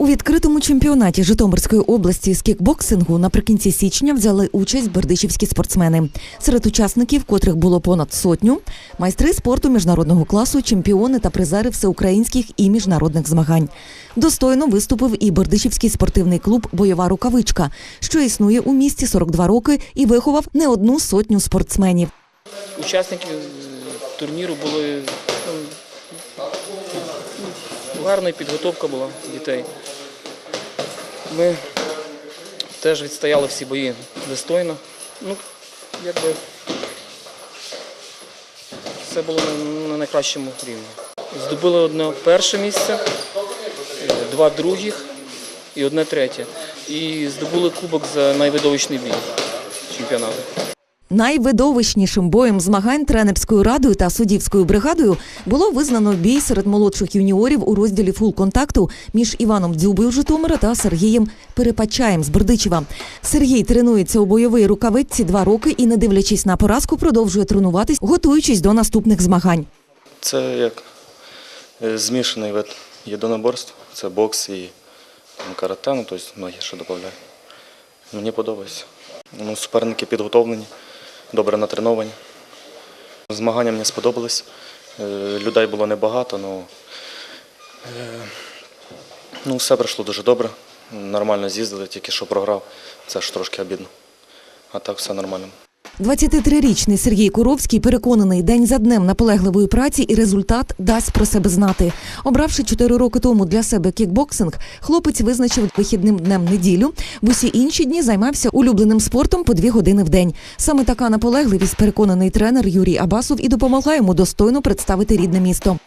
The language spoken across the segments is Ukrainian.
У відкритому чемпіонаті Житомирської області з кікбоксингу наприкінці січня взяли участь бердичівські спортсмени. Серед учасників, котрих було понад сотню, майстри спорту міжнародного класу, чемпіони та призери всеукраїнських і міжнародних змагань. Достойно виступив і Бердичівський спортивний клуб Бойова рукавичка, що існує у місті 42 роки і виховав не одну сотню спортсменів. Учасників е, турніру були гарна підготовка була дітей. Ми теж відстояли всі бої достойно. Ну, якби все було на, на найкращому рівні. Здобули одне перше місце, е, два других і одне третє. І здобули кубок за найвидовищний бій чемпіонату. Найвидовищнішим боєм змагань тренерською радою та суддівською бригадою було визнано бій серед молодших юніорів у розділі фул-контакту між Іваном Дзюбою Житомира та Сергієм Перепачаєм з Бердичева. Сергій тренується у бойовій рукавичці два роки і, не дивлячись на поразку, продовжує тренуватись, готуючись до наступних змагань. Це як е, змішаний вид єдиноборств. Це бокс і карате, ну, тобто ноги ще додаю. Мені подобається. Ну, суперники підготовлені, добре натреновані. Змагання мені сподобались. Е, Людей було небагато, але ну, все пройшло дуже добре. Нормально з'їздили, тільки що програв. Це ж трошки обідно. А так все нормально. 23-річний Сергій Куровський переконаний день за днем наполегливої праці і результат дасть про себе знати. Обравши 4 роки тому для себе кікбоксинг, хлопець визначив вихідним днем неділю. В усі інші дні займався улюбленим спортом по дві години в день. Саме така наполегливість, переконаний тренер Юрій Абасов, і допомогла йому достойно представити рідне місто.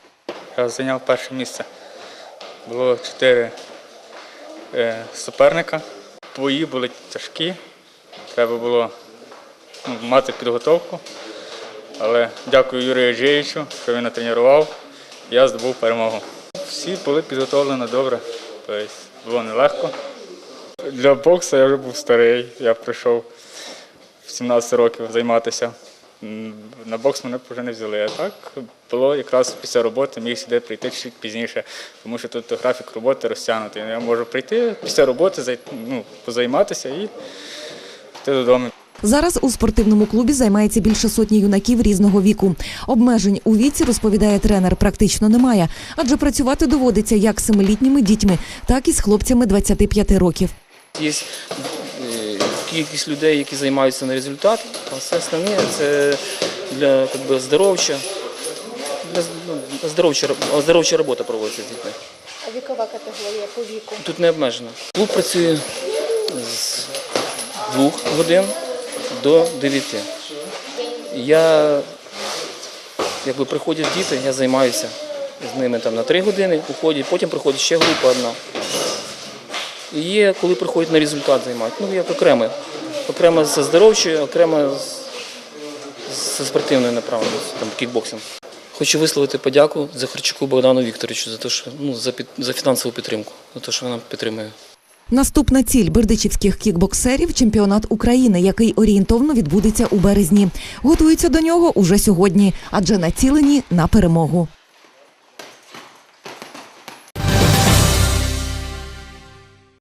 Я зайняв перше місце. Було чотири е, суперника. Бої були тяжкі. Треба було мати підготовку. Але дякую Юрію Жеєвичу, що він натренував. Я здобув перемогу. Всі були підготовлені добре, тобто було нелегко. Для боксу я вже був старий. Я прийшов в 17 років займатися. На бокс мене вже не взяли. А так було якраз після роботи міг сюди прийти чуть пізніше, тому що тут графік роботи розтягнутий. Я можу прийти після роботи, ну, позайматися і піти додому. Зараз у спортивному клубі займається більше сотні юнаків різного віку. Обмежень у віці, розповідає тренер, практично немає, адже працювати доводиться як з семилітніми дітьми, так і з хлопцями 25 років. Є е, кількість людей, які займаються на результат, а все остальне це для би, здоровча, ну, здоровча, робота проводиться з дітьми. А вікова категорія по віку? Тут не обмежено. Клуб працює з 2 годин до 9. Я, якби приходять діти, я займаюся з ними там на 3 години, уходять, потім приходить ще група одна. І є, коли приходять на результат займають. Ну, як окремо. Окремо зі здоровчою, окремо з, спортивною направленістю, там кікбоксинг. Хочу висловити подяку Захарчуку Богдану Вікторовичу за те, що ну, за, під, за фінансову підтримку, за те, що вона підтримує. Наступна ціль бердичівських кікбоксерів чемпіонат України, який орієнтовно відбудеться у березні. Готуються до нього уже сьогодні, адже націлені на перемогу.